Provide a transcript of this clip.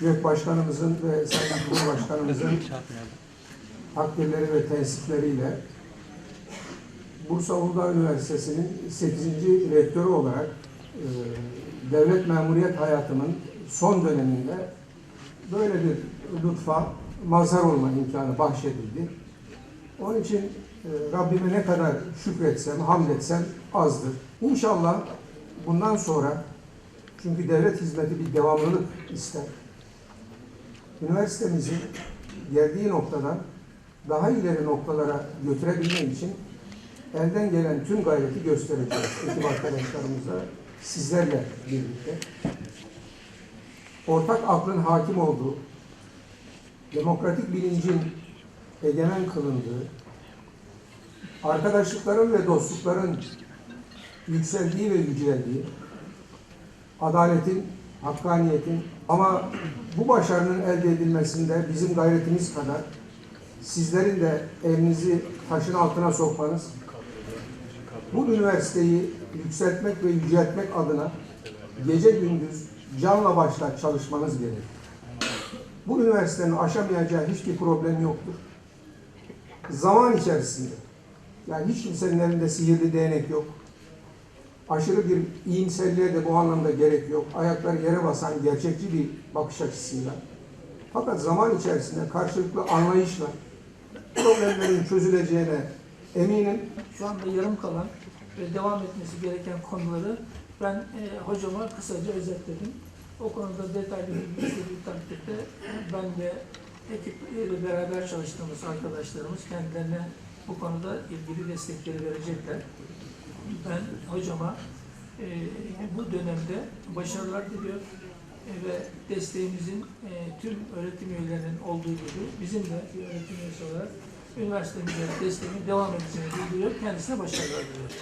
YÖK Başkanımızın ve Sayın Cumhurbaşkanımızın takdirleri ve tensipleriyle Bursa Uludağ Üniversitesi'nin 8. rektörü olarak e, devlet memuriyet hayatımın son döneminde böyle bir lütfa mazhar olma imkanı bahşedildi. Onun için e, Rabbime ne kadar şükretsem, hamd etsem azdır. İnşallah bundan sonra çünkü devlet hizmeti bir devamlılık ister. Üniversitemizi geldiği noktadan daha ileri noktalara götürebilmek için elden gelen tüm gayreti göstereceğiz ekip arkadaşlarımızla, sizlerle birlikte. Ortak aklın hakim olduğu, demokratik bilincin egemen kılındığı, arkadaşlıkların ve dostlukların yükseldiği ve yüceldiği, adaletin, hakkaniyetin ama bu başarının elde edilmesinde bizim gayretimiz kadar sizlerin de elinizi taşın altına sokmanız, bu üniversiteyi yükseltmek ve yüceltmek adına gece gündüz canla başla çalışmanız gerekir. Bu üniversitenin aşamayacağı hiçbir problem yoktur. Zaman içerisinde, yani hiç kimsenin elinde sihirli değnek yok. Aşırı bir iyimserliğe de bu anlamda gerek yok. Ayakları yere basan gerçekçi bir bakış açısıyla. Fakat zaman içerisinde karşılıklı anlayışla problemlerin çözüleceğine eminim. Şu anda yarım kalan ve devam etmesi gereken konuları ben e, hocama kısaca özetledim. O konuda detaylı bilgi istediği takdirde ben ve ekiple beraber çalıştığımız arkadaşlarımız kendilerine bu konuda ilgili destekleri verecekler. Ben hocama e, bu dönemde başarılar diliyor e, ve desteğimizin e, tüm öğretim üyelerinin olduğu gibi bizim de bir öğretim üyesi olarak üniversitemize desteğimin devam edeceğini bildiriyor. Kendisine başarılar diliyorum.